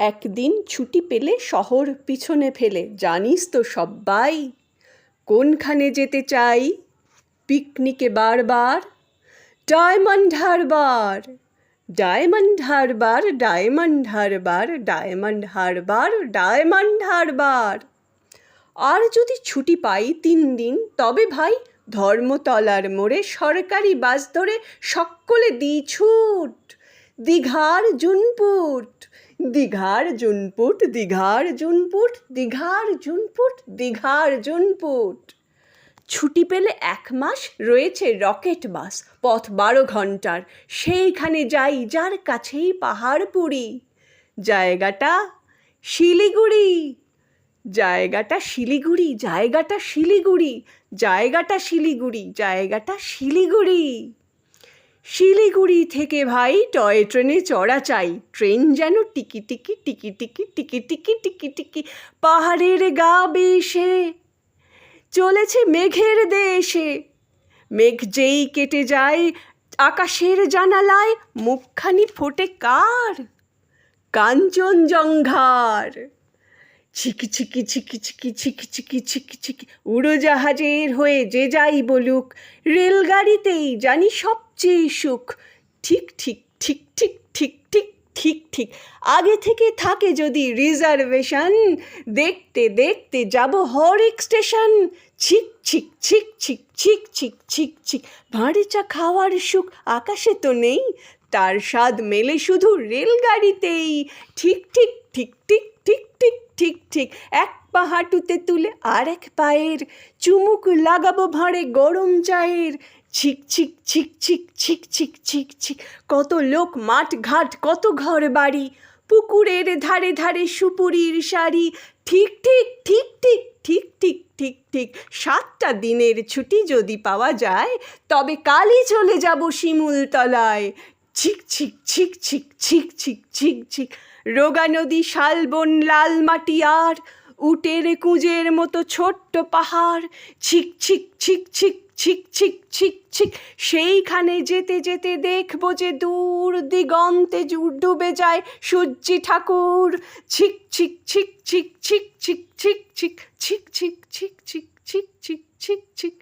একদিন ছুটি পেলে শহর পিছনে ফেলে। জানিস তো সব্বাই, কোনখানে যেতে চাই? পিকনিকে বারবার? ডায়মন্ড হারবার ডায়মন্ড হারবার ডায়মন্ড হারবার ডায়মন্ড হারবার ডায়মন্ড হারবার। আর যদি ছুটি পাই তিন দিন, তবে ভাই ধর্মতলার মোড়ে সরকারি বাস ধরে সকলে দিই ছুট, দীঘার জুনপুট দীঘার জুনপুট দীঘার জুনপুট দীঘার জুনপুট দীঘার জুনপুট। ছুটি পেলে এক মাস রয়েছে রকেট বাস, পথ বারো ঘণ্টার। সেইখানে যাই যার কাছেই পাহাড়পুরি জায়গাটা শিলিগুড়ি। জায়গাটা শিলিগুড়ি জায়গাটা শিলিগুড়ি জায়গাটা শিলিগুড়ি জায়গাটা শিলিগুড়ি। শিলিগুড়ি থেকে ভাই টয় ট্রেনে চড়া চাই। ট্রেন যেন টিকি টিকি টিকি টিকি টিকি টিকি টিকি টিকি পাহাড়ের গা বেশে। চলেছে মেঘের দেশে। মেঘ যেই কেটে যায় আকাশের জানালায়, মুখখানি ফোটে কার? কাঞ্চনজঙ্ঘার। ছিকি ছিকি ছিকি ছিকি ছিকি ছিকি ছিকি ছিকি উড়োজাহাজের হয়ে যে যাই বলুক রেলগাড়িতেই জানি সবচেয়ে সুখ ঠিক ঠিক ঠিক ঠিক ঠিক ঠিক ঠিক ঠিক আগে থেকে থাকে যদি রিজার্ভেশন দেখতে দেখতে যাব হরেক স্টেশন ছিক ছিক ছিক ছিক ছিক ছিক ছিক ছিক ভাঁড়ে চা খাওয়ার সুখ আকাশে তো নেই তার স্বাদ মেলে শুধু রেলগাড়িতেই ঠিক ঠিক ঠিক ঠিক ঠিক ঠিক ঠিক ঠিক। এক পা হাঁটুতে তুলে আর এক পায়ের চুমুক লাগাবো ভাঁড়ে গরম চায়ের। ছিক ছিক ছিক ছিক ছিক ছিক ছিক ছিক। কত লোক, মাঠ, ঘাট, কত ঘর বাড়ি পুকুরের ধারে ধারে সুপুরির শাড়ি। ঠিক ঠিক ঠিক ঠিক ঠিক ঠিক ঠিক ঠিক। সাতটা দিনের ছুটি যদি পাওয়া যায়, তবে কালই চলে যাব শিমুলতলায়। ছিক ছিক ছিক ছিক ছিক ছিক ছিক ছিক রোগা নদী শালবন লাল মাটি আর উটের কুঁজের মতো ছোট্ট পাহাড় ছিক ছিক ছিক ছিক ছিক ছিক ছিক ছিক সেইখানে যেতে যেতে দেখব যে দূর দিগন্তে ডুবে যায় সূর্যি ঠাকুর ছিক ছিক ছিক ছিক ছিক ছিক ছিক ছিক ছিক ছিক ছিক ছিক ছিক ছিক ছিক